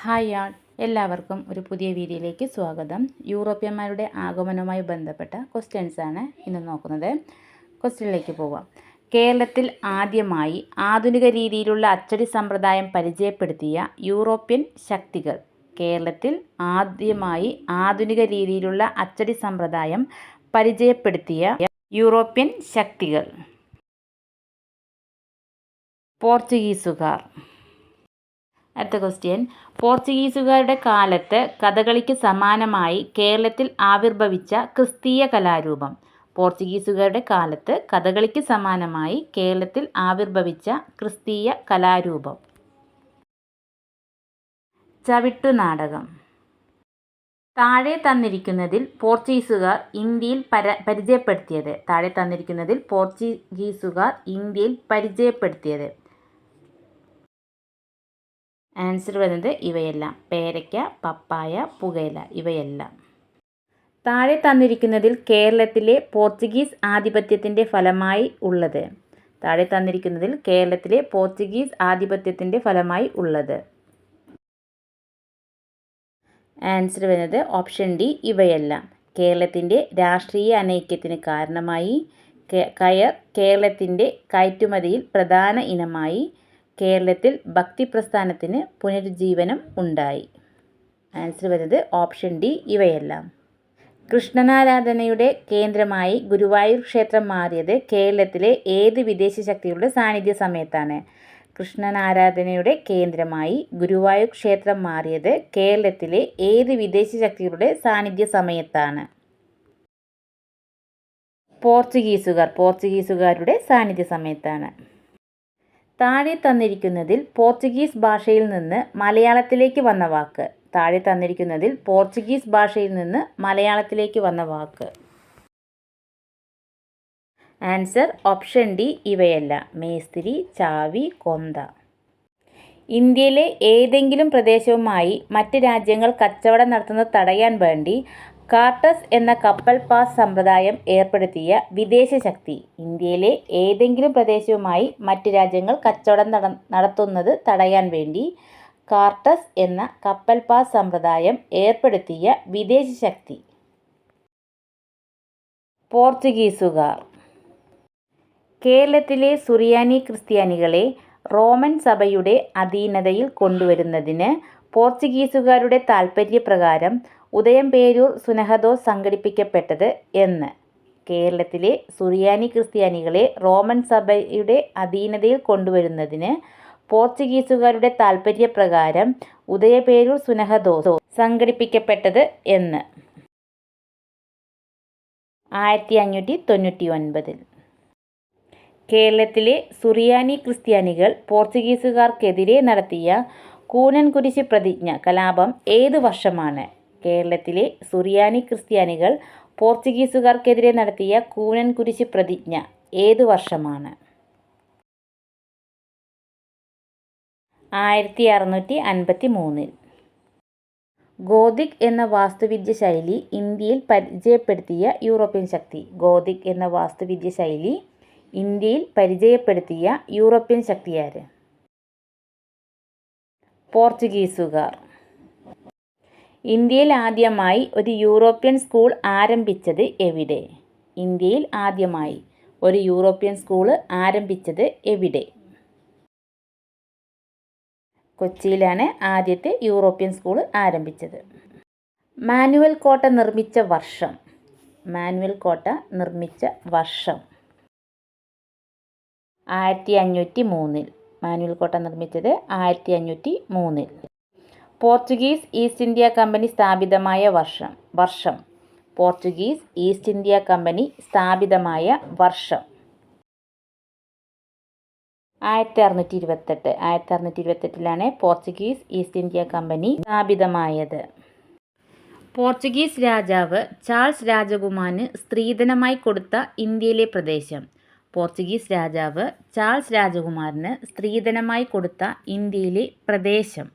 Hi ആൾ. എല്ലാവർക്കും ഒരു പുതിയ വീഡിയോയിലേക്ക് സ്വാഗതം. യൂറോപ്യന്മാരുടെ ആഗമനവുമായി ബന്ധപ്പെട്ട ക്വസ്റ്റ്യൻസാണ് ഇന്ന് നോക്കുന്നത്. ക്വസ്റ്റ്യനിലേക്ക് പോവാം. കേരളത്തിൽ ആദ്യമായി ആധുനിക രീതിയിലുള്ള അച്ചടി സമ്പ്രദായം പരിചയപ്പെടുത്തിയ യൂറോപ്യൻ ശക്തികൾ കേരളത്തിൽ ആദ്യമായി ആധുനിക രീതിയിലുള്ള അച്ചടി സമ്പ്രദായം പരിചയപ്പെടുത്തിയ യൂറോപ്യൻ ശക്തികൾ. പോർച്ചുഗീസുകാർ. അടുത്ത ക്വസ്റ്റ്യൻ പോർച്ചുഗീസുകാരുടെ കാലത്ത് കഥകളിക്ക് സമാനമായി കേരളത്തിൽ ആവിർഭവിച്ച ക്രിസ്തീയ കലാരൂപം. പോർച്ചുഗീസുകാരുടെ കാലത്ത് കഥകളിക്ക് സമാനമായി കേരളത്തിൽ ആവിർഭവിച്ച ക്രിസ്തീയ കലാരൂപം. ചവിട്ടുനാടകം താഴെ തന്നിരിക്കുന്നതിൽ പോർച്ചുഗീസുകാർ ഇന്ത്യയിൽ പര പരിചയപ്പെടുത്തിയത്. താഴെ തന്നിരിക്കുന്നതിൽ പോർച്ചുഗീസുകാർ ഇന്ത്യയിൽ പരിചയപ്പെടുത്തിയത്. ആൻസർ വരുന്നത് ഇവയെല്ലാം. പേരയ്ക്ക പപ്പായ പുകയില ഇവയെല്ലാം. താഴെ തന്നിരിക്കുന്നതിൽ കേരളത്തിലെ പോർച്ചുഗീസ് ആധിപത്യത്തിന്റെ ഫലമായി ഉള്ളത്. താഴെ തന്നിരിക്കുന്നതിൽ കേരളത്തിലെ പോർച്ചുഗീസ് ആധിപത്യത്തിന്റെ ഫലമായി ഉള്ളത്. ആൻസർ വരുന്നത് ഓപ്ഷൻ ഡി ഇവയെല്ലാം. കേരളത്തിന്റെ രാഷ്ട്രീയ അനൈക്യത്തിന് കാരണമായി കയർ കേരളത്തിന്റെ കയറ്റുമതിയിൽ പ്രധാന ഇനമായി കേരളത്തിൽ ഭക്തി പ്രസ്ഥാനത്തിന് പുനരുജ്ജീവനം ഉണ്ടായി. ആൻസർ വരുന്നത് ഓപ്ഷൻ ഡി ഇവയെല്ലാം. കൃഷ്ണനാരാധനയുടെ കേന്ദ്രമായി ഗുരുവായൂർ ക്ഷേത്രം മാറിയത് കേരളത്തിലെ ഏത് വിദേശ ശക്തികളുടെ സാന്നിധ്യ സമയത്താണ്? കൃഷ്ണനാരാധനയുടെ കേന്ദ്രമായി ഗുരുവായൂർ ക്ഷേത്രം മാറിയത് കേരളത്തിലെ ഏത് വിദേശ ശക്തികളുടെ സാന്നിധ്യ സമയത്താണ്? പോർച്ചുഗീസുകാർ പോർച്ചുഗീസുകാരുടെ സാന്നിധ്യ സമയത്താണ്. താഴെ തന്നിരിക്കുന്നതിൽ പോർച്ചുഗീസ് ഭാഷയിൽ നിന്ന് മലയാളത്തിലേക്ക് വന്ന വാക്ക്. താഴെ തന്നിരിക്കുന്നതിൽ പോർച്ചുഗീസ് ഭാഷയിൽ നിന്ന് മലയാളത്തിലേക്ക് വന്ന വാക്ക്. ആൻസർ ഓപ്ഷൻ ഡി ഇവയല്ല. മേസ്തിരി ചാവി കൊന്ത. ഇന്ത്യയിലെ ഏതെങ്കിലും പ്രദേശവുമായി മറ്റ് രാജ്യങ്ങൾ കച്ചവടം നടത്തുന്നത് തടയാൻ വേണ്ടി കാർട്ടസ് എന്ന കപ്പൽ പാസ് സമ്പ്രദായം ഏർപ്പെടുത്തിയ വിദേശ ശക്തി. ഇന്ത്യയിലെ ഏതെങ്കിലും പ്രദേശവുമായി മറ്റ് രാജ്യങ്ങൾ കച്ചവടം നടത്തുന്നത് തടയാൻ വേണ്ടി കാർട്ടസ് എന്ന കപ്പൽ പാസ് സമ്പ്രദായം ഏർപ്പെടുത്തിയ വിദേശ ശക്തി. പോർച്ചുഗീസുകാർ. കേരളത്തിലെ സുറിയാനി ക്രിസ്ത്യാനികളെ റോമൻ സഭയുടെ അധീനതയിൽ കൊണ്ടുവരുന്നതിന് പോർച്ചുഗീസുകാരുടെ താൽപ്പര്യപ്രകാരം ഉദയംപേരൂർ സുനഹദോസ് സംഘടിപ്പിക്കപ്പെട്ടത് എന്ന്. കേരളത്തിലെ സുറിയാനി ക്രിസ്ത്യാനികളെ റോമൻ സഭയുടെ അധീനതയിൽ കൊണ്ടുവരുന്നതിന് പോർച്ചുഗീസുകാരുടെ താൽപ്പര്യപ്രകാരം ഉദയപേരൂർ സുനഹദോസ് സംഘടിപ്പിക്കപ്പെട്ടത് എന്ന്. ആയിരത്തി അഞ്ഞൂറ്റി തൊണ്ണൂറ്റി ഒൻപതിൽ കേരളത്തിലെ സുറിയാനി ക്രിസ്ത്യാനികൾ പോർച്ചുഗീസുകാർക്കെതിരെ നടത്തിയ കൂനൻകുരിശ് പ്രതിജ്ഞ കലാപം ഏത് വർഷമാണ്? കേരളത്തിലെ സുറിയാനി ക്രിസ്ത്യാനികൾ പോർച്ചുഗീസുകാർക്കെതിരെ നടത്തിയ കൂനൻകുരിശ് പ്രതിജ്ഞ ഏത് വർഷമാണ്? ആയിരത്തി അറുന്നൂറ്റി അൻപത്തി മൂന്നിൽ ഗോതിക് എന്ന വാസ്തുവിദ്യ ശൈലി ഇന്ത്യയിൽ പരിചയപ്പെടുത്തിയ യൂറോപ്യൻ ശക്തി. ഗോതിക് എന്ന വാസ്തുവിദ്യ ശൈലി ഇന്ത്യയിൽ പരിചയപ്പെടുത്തിയ യൂറോപ്യൻ ശക്തിയാര്? പോർച്ചുഗീസുകാർ. ഇന്ത്യയിൽ ആദ്യമായി ഒരു യൂറോപ്യൻ സ്കൂൾ ആരംഭിച്ചത് എവിടെ? ഇന്ത്യയിൽ ആദ്യമായി ഒരു യൂറോപ്യൻ സ്കൂൾ ആരംഭിച്ചത് എവിടെ? കൊച്ചിയിലാണ് ആദ്യത്തെ യൂറോപ്യൻ സ്കൂൾ ആരംഭിച്ചത്. മാനുവൽ കോട്ട നിർമ്മിച്ച വർഷം. മാനുവൽ കോട്ട നിർമ്മിച്ച വർഷം. ആയിരത്തി അഞ്ഞൂറ്റി മൂന്നിൽ മാനുവൽ കോട്ട നിർമ്മിച്ചത് ആയിരത്തി അഞ്ഞൂറ്റി മൂന്നിൽ. പോർച്ചുഗീസ് ഈസ്റ്റ് ഇന്ത്യ കമ്പനി സ്ഥാപിതമായ വർഷം വർഷം. പോർച്ചുഗീസ് ഈസ്റ്റ് ഇന്ത്യ കമ്പനി സ്ഥാപിതമായ വർഷം. ആയിരത്തി അറുന്നൂറ്റി ഇരുപത്തെട്ട് ആയിരത്തി അറുന്നൂറ്റി ഇരുപത്തെട്ടിലാണ് പോർച്ചുഗീസ് ഈസ്റ്റ് ഇന്ത്യ കമ്പനി സ്ഥാപിതമായത്. പോർച്ചുഗീസ് രാജാവ് ചാൾസ് രാജകുമാരന് സ്ത്രീധനമായി കൊടുത്ത ഇന്ത്യയിലെ പ്രദേശം പോർച്ചുഗീസ് രാജാവ് ചാൾസ് രാജകുമാരന് സ്ത്രീധനമായി കൊടുത്ത ഇന്ത്യയിലെ പ്രദേശം.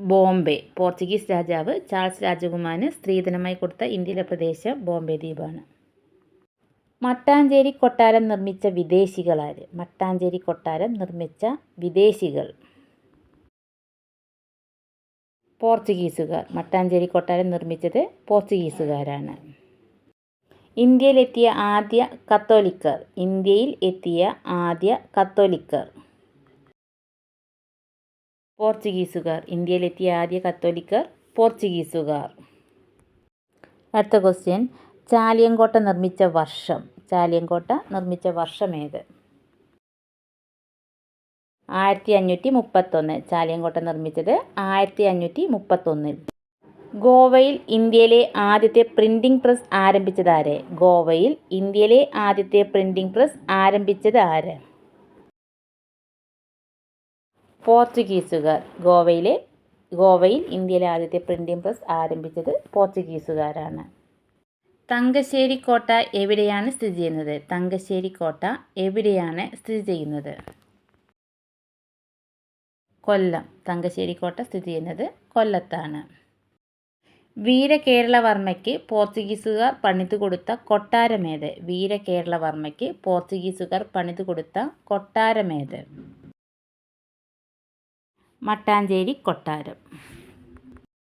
ബോംബെ. പോർച്ചുഗീസ് രാജാവ് ചാൾസ് രാജകുമാരന് സ്ത്രീധനമായി കൊടുത്ത ഇന്ത്യയിലെ പ്രദേശം ബോംബെ ദ്വീപാണ്. മട്ടാഞ്ചേരി കൊട്ടാരം നിർമ്മിച്ച വിദേശികളാര് മട്ടാഞ്ചേരി കൊട്ടാരം നിർമ്മിച്ച വിദേശികൾ. പോർച്ചുഗീസുകാർ. മട്ടാഞ്ചേരി കൊട്ടാരം നിർമ്മിച്ചത് പോർച്ചുഗീസുകാരാണ്. ഇന്ത്യയിലെത്തിയ ആദ്യ കത്തോലിക്കർ. ഇന്ത്യയിൽ എത്തിയ ആദ്യ കത്തോലിക്കർ. പോർച്ചുഗീസുകാർ. ഇന്ത്യയിലെത്തിയ ആദ്യ കത്തോലിക്കർ പോർച്ചുഗീസുകാർ. അടുത്ത ക്വസ്റ്റ്യൻ ചാലിയങ്കോട്ട നിർമ്മിച്ച വർഷം. ചാലിയങ്കോട്ട നിർമ്മിച്ച വർഷം ഏത്? ആയിരത്തി അഞ്ഞൂറ്റി മുപ്പത്തൊന്ന്. ചാലിയങ്കോട്ട നിർമ്മിച്ചത് ആയിരത്തി അഞ്ഞൂറ്റി മുപ്പത്തൊന്നിൽ. ഗോവയിൽ ഇന്ത്യയിലെ ആദ്യത്തെ പ്രിന്റിംഗ് പ്രസ് ആരംഭിച്ചത് ആര് ഗോവയിൽ ഇന്ത്യയിലെ ആദ്യത്തെ പ്രിന്റിംഗ് പ്രസ് ആരംഭിച്ചത് ആര്? പോർച്ചുഗീസുകാർ. ഗോവയിലെ ഗോവയിൽ ഇന്ത്യയിലെ ആദ്യത്തെ പ്രിന്റിംഗ് പ്രസ് ആരംഭിച്ചത് പോർച്ചുഗീസുകാരാണ്. തങ്കശ്ശേരി കോട്ട എവിടെയാണ് സ്ഥിതി ചെയ്യുന്നത്? തങ്കശ്ശേരി കോട്ട എവിടെയാണ് സ്ഥിതി ചെയ്യുന്നത്? കൊല്ലം. തങ്കശ്ശേരി കോട്ട സ്ഥിതി ചെയ്യുന്നത് കൊല്ലത്താണ്. വീരകേരളവർമ്മയ്ക്ക് പോർച്ചുഗീസുകാർ പണിതു കൊടുത്ത കൊട്ടാരമേത്? വീരകേരളവർമ്മയ്ക്ക് പോർച്ചുഗീസുകാർ പണിതു കൊടുത്ത കൊട്ടാരമേത്? മട്ടാഞ്ചേരി കൊട്ടാരം.